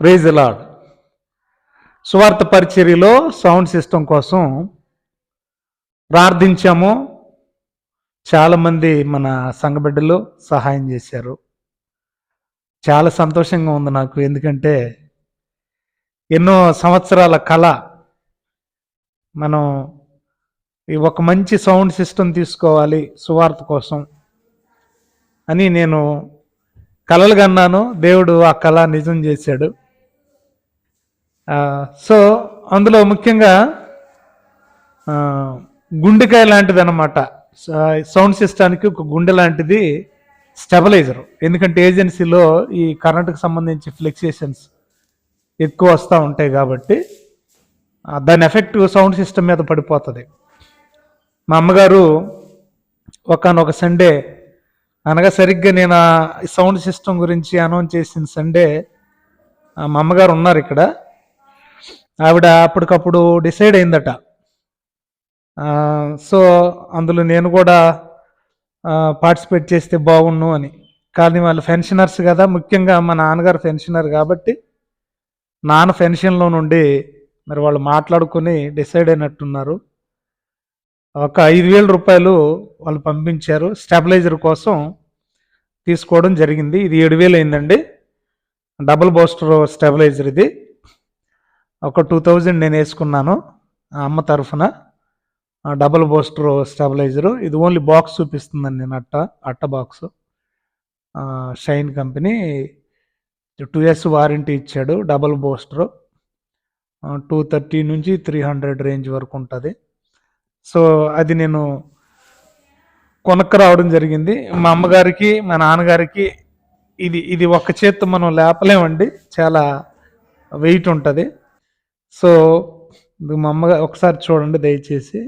Praise lord సువార్త పరిచర్యలో sound system కోసం ప్రార్థించాము. చాలామంది మన సంఘబిడ్డలు సహాయం చేశారు. చాలా సంతోషంగా ఉంది నాకు ఎందుకంటే ఎన్నో సంవత్సరాల కళ మనం ఈ ఒక మంచి సౌండ్ సిస్టమ్ తీసుకోవాలి సువార్త కోసం అని నేను కలలు కన్నాను దేవుడు ఆ కళ నిజం చేశాడు. సో అందులో ముఖ్యంగా గుండెకాయ లాంటిది అనమాట సౌండ్ సిస్టానికి ఒక గుండె లాంటిది స్టెబలైజర్. ఎందుకంటే ఏజెన్సీలో ఈ కరెంటుకు సంబంధించి ఫ్లెక్సేషన్స్ ఎక్కువ వస్తూ ఉంటాయి కాబట్టి దాని ఎఫెక్ట్ సౌండ్ సిస్టమ్ మీద పడిపోతుంది. మా అమ్మగారు ఒకనొక సండే అనగా సరిగ్గా నేను సౌండ్ సిస్టమ్ గురించి అనౌన్స్ చేసిన సండే మా అమ్మగారు ఉన్నారు ఇక్కడ. ఆవిడ అప్పటికప్పుడు డిసైడ్ అయిందట. సో అందులో నేను కూడా పార్టిసిపేట్ చేస్తే బాగుండు అని. కానీ వాళ్ళు పెన్షనర్స్ కదా ముఖ్యంగా మా నాన్నగారు పెన్షనర్ కాబట్టి నాన్న పెన్షన్లో నుండి మరి వాళ్ళు మాట్లాడుకొని డిసైడ్ అయినట్టున్నారు. ఒక ఐదు వేల రూపాయలు వాళ్ళు పంపించారు. స్టెబిలైజర్ కోసం తీసుకోవడం జరిగింది. ఇది ఏడు వేలు అయిందండి. డబుల్ బోస్టర్ స్టెబిలైజర్ ఇది. ఒక టూ థౌజండ్ నేను వేసుకున్నాను ఆ అమ్మ తరఫున. Double booster stabilizer. ఇది ఓన్లీ బాక్స్ చూపిస్తుందండి నేను అట్ట అట్ట box. Shine company. Two years warranty ఇచ్చాడు డబుల్ బోస్టరు. టూ థర్టీ నుంచి త్రీ హండ్రెడ్ రేంజ్ వరకు ఉంటుంది. సో అది నేను కొనక్కు రావడం జరిగింది. మా అమ్మగారికి మా నాన్నగారికి ఇది ఇది ఒక చేత్తో మనం లేపలేమండి. చాలా వెయిట్ ఉంటుంది. సో ఇది మా అమ్మగారు ఒకసారి చూడండి దయచేసి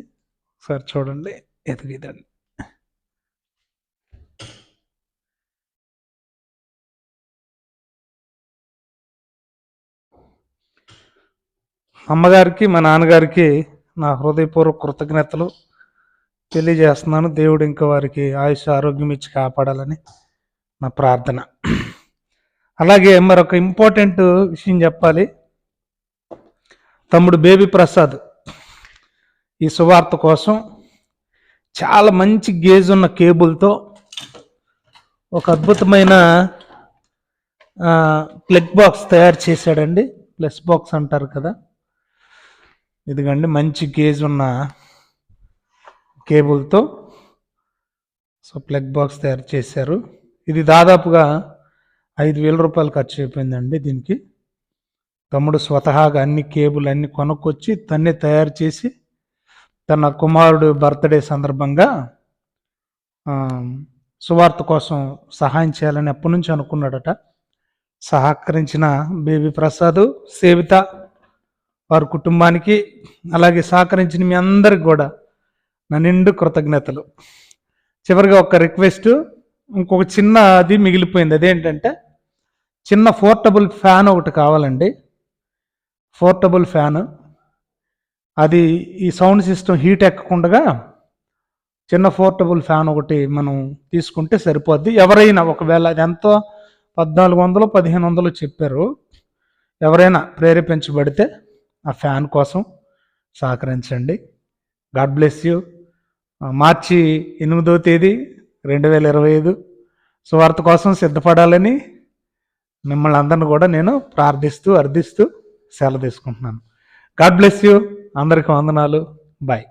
ఒకసారి చూడండి ఎదుగుదండి. అమ్మగారికి మా నాన్నగారికి నా హృదయపూర్వక కృతజ్ఞతలు తెలియజేస్తున్నాను. దేవుడు ఇంకా వారికి ఆయుష్ ఆరోగ్యం ఇచ్చి కాపాడాలని నా ప్రార్థన. అలాగే మరొక ఇంపార్టెంట్ విషయం చెప్పాలి. తమ్ముడు బేబీ ప్రసాద్ ఈ సువార్త కోసం చాలా మంచి గేజ్ ఉన్న కేబుల్తో ఒక అద్భుతమైన ప్లగ్ బాక్స్ తయారు చేశాడండి. ప్లస్ బాక్స్ అంటారు కదా. ఇదిగండి మంచి గేజ్ ఉన్న కేబుల్తో సో ప్లగ్ బాక్స్ తయారు చేశారు. ఇది దాదాపుగా ఐదు వేల రూపాయలు ఖర్చు అయిపోయిందండి దీనికి. తమ్ముడు స్వతహాగా అన్ని కేబుల్ అన్ని కొనుక్కొచ్చి తన్నే తయారు చేసి తన కుమారుడు బర్త్డే సందర్భంగా సువార్త కోసం సహాయం చేయాలని అప్పటి నుంచి అనుకున్నాడట? సహకరించిన బేబీ ప్రసాద్ సేవిత వారి కుటుంబానికి అలాగే సహకరించిన మీ అందరికి కూడా నా నిండు కృతజ్ఞతలు. చివరిగా ఒక రిక్వెస్ట్ ఇంకొక చిన్న అది మిగిలిపోయింది. అదేంటంటే చిన్న పోర్టబుల్ ఫ్యాన్ ఒకటి కావాలండి. Portable fan. అది ఈ సౌండ్ సిస్టమ్ హీట్ ఎక్కకుండా చిన్న పోర్టబుల్ ఫ్యాన్ ఒకటి మనం తీసుకుంటే సరిపోద్ది. ఎవరైనా ఒకవేళ అది ఎంతో పద్నాలుగు వందలు పదిహేను వందలు చెప్పారు ఎవరైనా ప్రేరేపించబడితే ఆ ఫ్యాన్ కోసం సహకరించండి. God bless you. మార్చి ఎనిమిదో తేదీ రెండు వేల ఇరవై ఐదు సువార్త కోసం సిద్ధపడాలని మిమ్మల్ని అందరిని కూడా నేను ప్రార్థిస్తూ అర్థిస్తూ సెలవు తీసుకుంటున్నాను. God bless you. అందరికీ వందనాలు. బాయ్.